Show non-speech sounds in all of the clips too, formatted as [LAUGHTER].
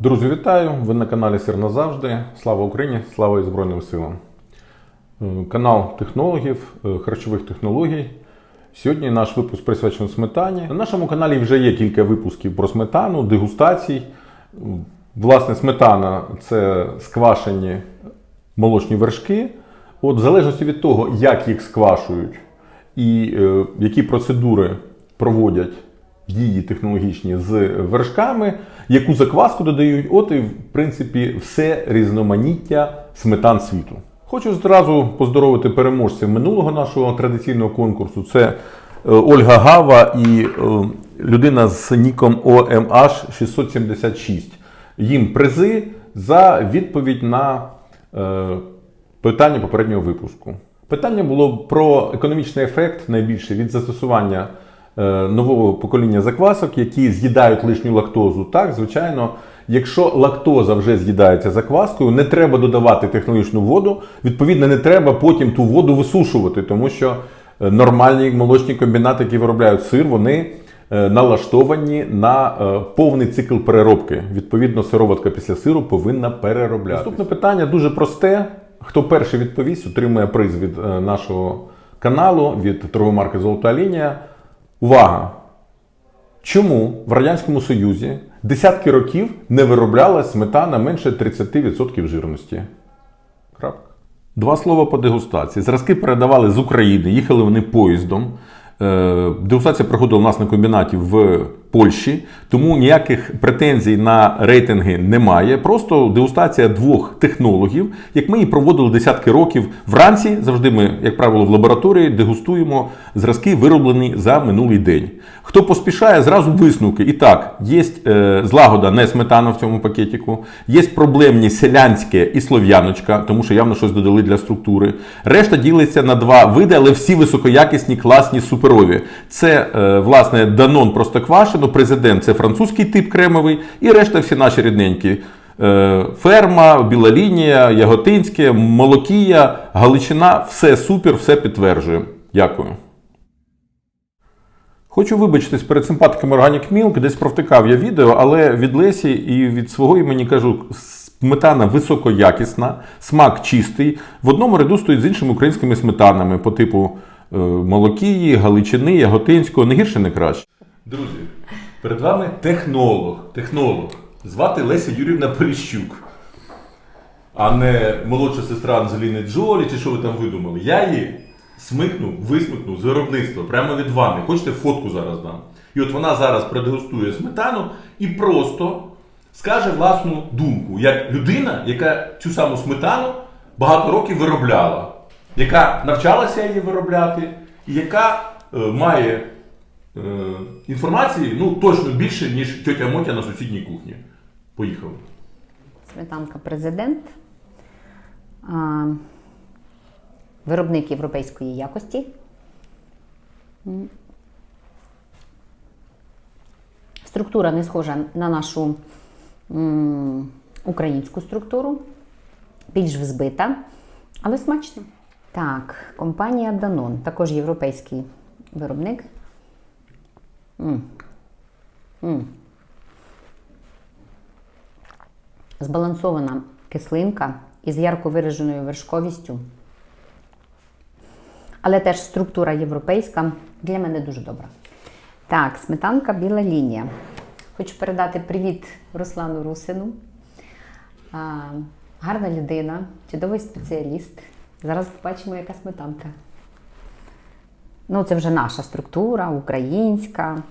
Друзі, вітаю! Ви на каналі Сир назавжди. Слава Україні! Слава і Збройним силам! Е, Канал технологів, е, харчових технологій. Сьогодні наш випуск присвячений сметані. На нашому каналі вже є кілька випусків про сметану, дегустацій. Власне, сметана це сквашені молочні вершки. От, в залежності від того, як їх сквашують і е, які процедури проводять дії технологічні з вершками, яку закваску додають, от і в принципі все різноманіття сметан світу. Хочу зразу поздоровити переможців минулого нашого традиційного конкурсу. Це е, Ольга Гава і е, людина з ніком OMH 676. Їм призи за відповідь на е, питання попереднього випуску. Питання було про економічний ефект найбільше від застосування нового покоління заквасок, які з'їдають лишню лактозу. Так, звичайно, якщо лактоза вже з'їдається закваскою, не треба додавати технологічну воду. Відповідно, не треба потім ту воду висушувати, тому що е, нормальні молочні комбінати, які виробляють сир, вони е, налаштовані на е, повний цикл переробки. Відповідно, сироватка після сиру повинна переробляти. Наступне питання дуже просте. Хто перший відповість, отримує приз від е, нашого каналу, від торгової марки Золота лінія. Увага! Чому в Радянському Союзі десятки років не вироблялась сметана менше 30% жирності? Крапка. Два слова по дегустації. Зразки передавали з України, їхали вони поїздом. Е, Дегустація проходила у нас на комбінаті в Польщі, тому ніяких претензій на рейтинги немає. Просто дегустація двох технологів, як ми її проводили десятки років. Вранці завжди ми, як правило, в лабораторії дегустуємо зразки, вироблені за минулий день. Хто поспішає, зразу висновки. І так, є е, злагода, не сметана в цьому пакетику, є проблемні селянське і слов'яночка, тому що явно щось додали для структури. Решта ділиться на два види, але всі високоякісні, класні, суперові. Це, е, власне, Данон Простоквашино, президент це французький тип кремовий, і решта всі наші рідненькі. Е, Ферма, біла лінія, Яготинське, Молокія, Галичина все супер, все підтверджує. Дякую. Хочу вибачитись перед симпатиками Organic Milk, десь провтикав я відео, але від Лесі і від свого імені кажу, сметана високоякісна, смак чистий. В одному ряду стоїть з іншими українськими сметанами по типу е, Молокії, Галичини, Яготинського, не гірше, не краще. Друзі, перед вами технолог. Технолог. Звати Леся Юрівна Поліщук. А не молодша сестра Анджеліни Джолі, чи що ви там видумали. Я її смикнув, висмикнув з виробництва прямо від ванни. Хочете фотку зараз дам? І от вона зараз продегустує сметану і просто скаже власну думку, як людина, яка цю саму сметану багато років виробляла, яка навчалася її виробляти, і яка е, має е, інформації ну, точно більше, ніж тьотя Мотя на сусідній кухні. Поїхали. Сметанка президент. А, Виробник європейської якості. Структура не схожа на нашу м, українську структуру, більш взбита, але смачно. Так, компанія Danone, також європейський виробник. Збалансована кислинка із ярко вираженою вершковістю. Але теж структура європейська для мене дуже добра. Так, сметанка біла лінія. Хочу передати привіт Руслану Русину. А, гарна людина, чудовий спеціаліст. Зараз побачимо, яка сметанка. Ну, це вже наша структура, українська.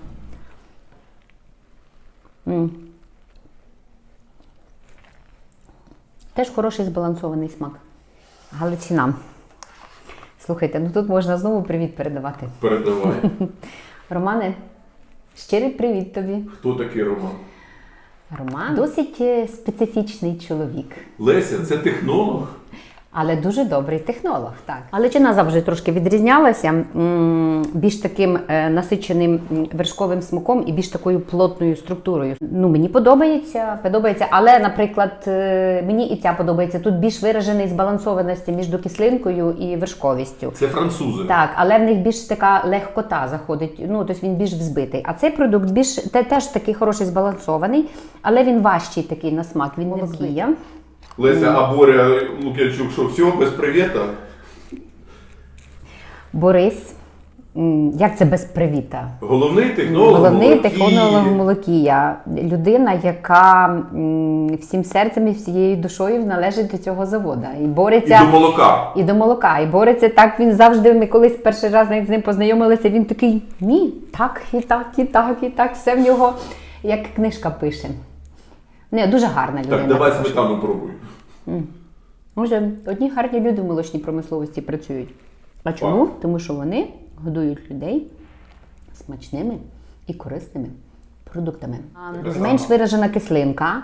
Теж хороший збалансований смак. Галичина. Слухайте, ну тут можна знову привіт передавати. Передавай. [LAUGHS] Романе, щирий привіт тобі. Хто такий Роман? Роман досить е, специфічний чоловік. Леся, це технолог. Але дуже добрий технолог, так. Галичина завжди трошки відрізнялася більш таким е, насиченим вершковим смаком і більш такою плотною структурою. Ну, мені подобається, подобається, але, наприклад, е, мені і ця подобається. Тут більш виражений збалансованості між кислинкою і вершковістю. Це французи. Так, але в них більш така легкота заходить. Ну тобто він більш взбитий. А цей продукт більш те, теж такий хороший збалансований, але він важчий такий на смак. Він не. Леся, а Боря Лук'янчук, що все, без привіта? Борис. Як це без привіта? Головний технолог. Головний технолог Молокія. Людина, яка всім серцем і всією душою належить до цього заводу. І бореться І до молока. І до молока. І бореться так. Він завжди. Ми колись перший раз навіть з ним познайомилися. Він такий: ні, так, і так, і так, і так. Все в нього як книжка пише. Не, дуже гарна людина. Так, давай сметану пробуй. Може, одні гарні люди в молочній промисловості працюють. А чому? Тому що вони годують людей смачними і корисними продуктами. Само. Менш виражена кислинка.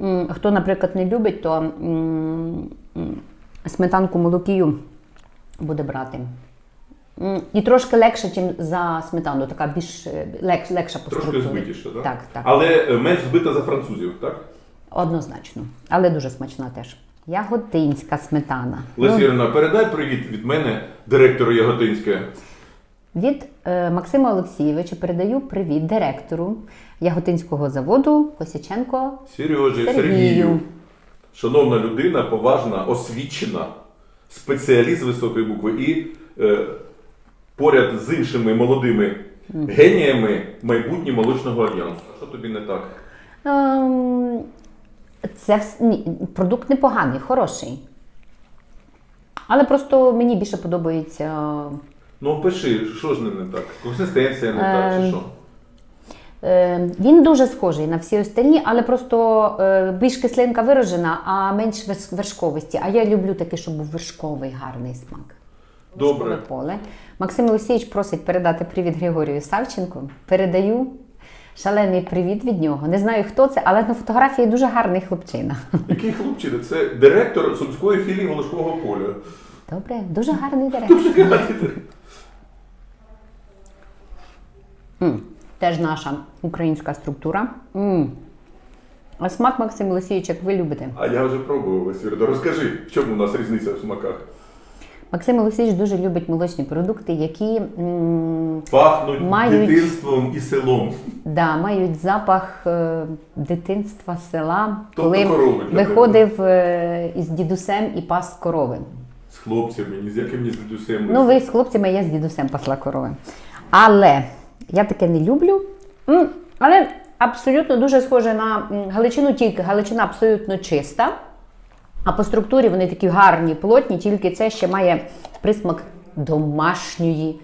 М, Хто, наприклад, не любить, то м, м, сметанку молокію буде брати. І трошки легше, ніж за сметану, така більш е, легш, легша по Трошки збитіше, так? Так, так. Але е, менш збита за французів, так? Однозначно. Але дуже смачна теж. Яготинська сметана. Леся Ірина, передай привіт від мене, директору Яготинське. Від е, Максима Олексійовича передаю привіт директору Яготинського заводу Косяченко Сережі, Сергію. Сергію. Шановна людина, поважна, освічена, спеціаліст високої букви і е, поряд з іншими молодими геніями майбутнє молочного альянсу. Що тобі не так? Ем, Це вс- ні, продукт непоганий, хороший. Але просто мені більше подобається. Ну, пиши, що ж не, не так? Консистенція не так, чи Ем, що? Е, Він дуже схожий на всі остальні, але просто е, більш кислинка виражена, а менш верс- вершковості. А я люблю таке, щоб був вершковий гарний смак. Добре. Поле. Максим Олексійович просить передати привіт Григорію Савченку. Передаю шалений привіт від нього. Не знаю, хто це, але на фотографії дуже гарний хлопчина. Який хлопчина? Це директор Сумської філії Волошкового поля. Добре, дуже гарний директор. М, Теж наша українська структура. М. А смак Максим Олексійович, як ви любите. А я вже пробував, Ірина. Розкажи, в чому у нас різниця в смаках? Максим Олексійович дуже любить молочні продукти, які м, Пахнуть Мають- дитинством і селом. да, мають запах е, дитинства села, Тобто коли корови для виходив е, із дідусем і пас корови. З хлопцями, ні з яким ні з дідусем. Ну, ви з хлопцями, я з дідусем пасла корови. Але я таке не люблю. М, Але абсолютно дуже схоже на м, Галичину, тільки Галичина абсолютно чиста. А по структурі вони такі гарні, плотні, тільки це ще має присмак домашньої,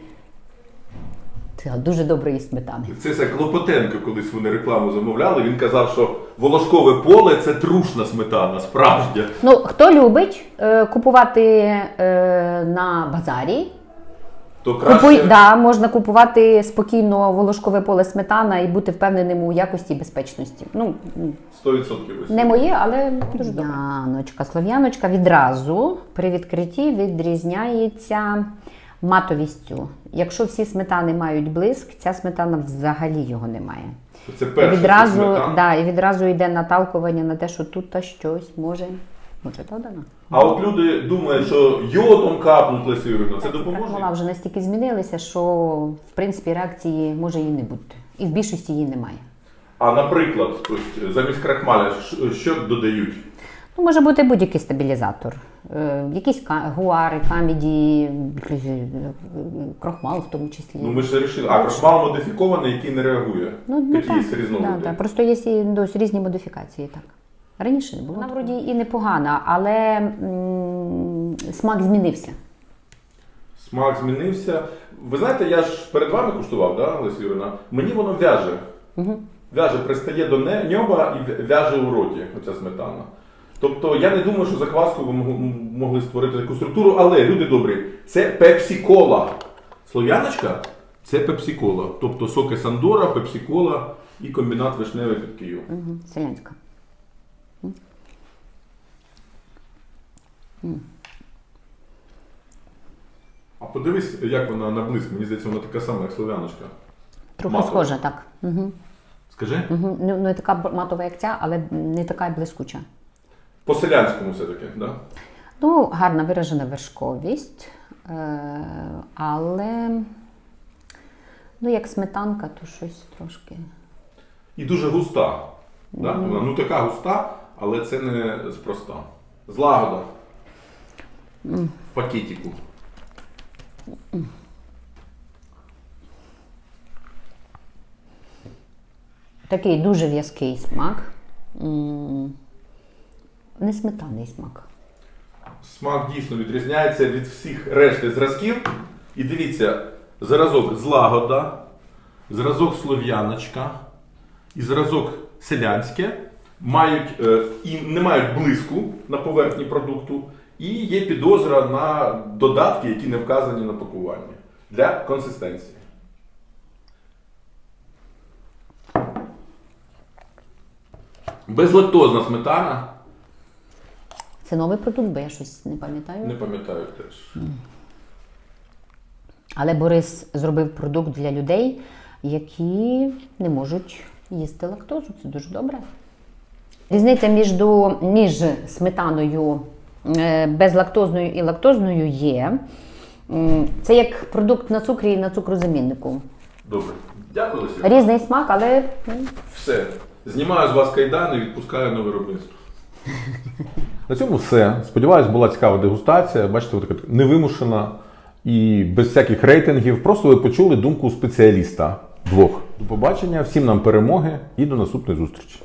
дуже доброї сметани. Це все Клопотенко, колись вони рекламу замовляли. Він казав, що волошкове поле це трушна сметана, справжня. Ну, хто любить е, купувати е, на базарі, То краще Купуй, да, можна купувати спокійно волошкове поле сметана і бути впевненим у якості і безпечності. Ну, 100% ось. не моє, але дуже добре. Яночка, слов'яночка відразу при відкритті відрізняється матовістю. Якщо всі сметани мають блиск, ця сметана взагалі його не має. Це І відразу, сметана. да, і відразу йде наталкування на те, що тут та щось може. Може, додано. А от люди думають, що йодом капнуть Лесю Юрівну, це Вона вже настільки змінилися, що в принципі реакції може і не бути. І в більшості її немає. А наприклад, ось, замість крахмаля, що- додають? Ну, може бути будь-який стабілізатор. Е, якісь ка- гуари, каміді, е, крохмал в тому числі. Ну ми ж вирішили. А крахмал модифікований, який не реагує. Ну, ну, Такі є так, різновиди. да, да. Просто є і досить різні модифікації, так. Раніше не було. Вона вроді і непогана, але м, смак змінився. Смак змінився. Ви знаєте, я ж перед вами куштував, да, Леся Юрівна? Мені воно в'яже. В'яже, пристає до не- ньоба і в'яже у роті, оця сметана. Тобто я не думаю, що закваскою ви мог- могли створити таку структуру, але люди добрі, це пепсі-кола. Слов'яночка це пепсі-кола. Тобто соки Сандора, пепсі-кола і комбінат вишневий під Київ. Угу. Селянська. М. М. А подивись, як вона наблизько. Мені здається, вона така сама, як слов'яночка. Трохи Матова. схожа, так. Угу. Скажи? Угу. Ну, не така матова, як ця, але не така й блискуча. По селянському все-таки, так? Да? Ну, гарна виражена вершковість, е, але ну, як сметанка, то щось трошки. І дуже густа. Да? Вона ну така густа, але це не спроста. Злагода. В пакетику. Такий дуже в'язкий смак. Не сметанний смак. Смак дійсно відрізняється від всіх решти зразків. І дивіться, зразок злагода, зразок слов'яночка і зразок селянське мають е, і не мають блиску на поверхні продукту, і є підозра на додатки, які не вказані на пакуванні для консистенції. Безлактозна сметана, Це новий продукт, бо я щось не пам'ятаю. не пам'ятаю теж. Але Борис зробив продукт для людей, які не можуть їсти лактозу. Це дуже добре. Різниця між, між сметаною безлактозною і лактозною є. Це як продукт на цукрі і на цукрозаміннику. Добре. Дякую, Леся. Різний смак, але Все. Знімаю з вас кайдани і відпускаю на виробництво. На цьому все. Сподіваюсь, була цікава дегустація. Бачите, така невимушена і без всяких рейтингів. Просто ви почули думку спеціаліста двох. До побачення, всім нам перемоги і до наступної зустрічі.